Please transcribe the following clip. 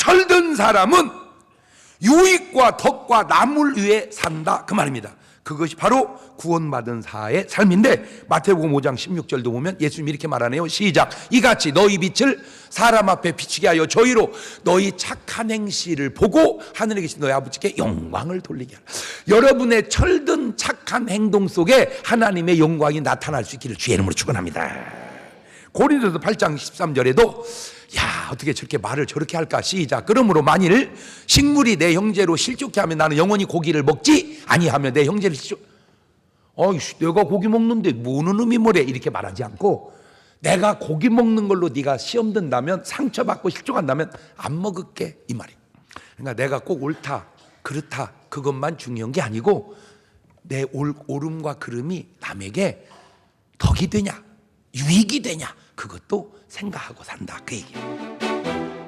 철든 사람은 유익과 덕과 남을 위해 산다 그 말입니다. 그것이 바로 구원받은 자의 삶인데 마태복음 5장 16절도 보면 예수님이 이렇게 말하네요. 시작. 이같이 너희 빛을 사람 앞에 비치게 하여 저희로 너희 착한 행실을 보고 하늘에 계신 너희 아버지께 영광을 돌리게 하라. 여러분의 철든 착한 행동 속에 하나님의 영광이 나타날 수 있기를 주의 이름으로 축원합니다. 고린도서 8장 13절에도 야 어떻게 저렇게 말을 저렇게 할까? 시작. 그러므로 만일 식물이 내 형제로 실족해 하면 나는 영원히 고기를 먹지 아니하며 내 형제를 실족 어이씨 내가 고기 먹는데 뭐는 의미 뭐래? 이렇게 말하지 않고 내가 고기 먹는 걸로 네가 시험 든다면 상처받고 실족한다면 안 먹을게. 이 말이에요 그러니까 내가 꼭 옳다 그렇다 그것만 중요한 게 아니고 내 올, 옳음과 그름이 남에게 덕이 되냐 유익이 되냐 그것도 생각하고 산다 그 얘기예요.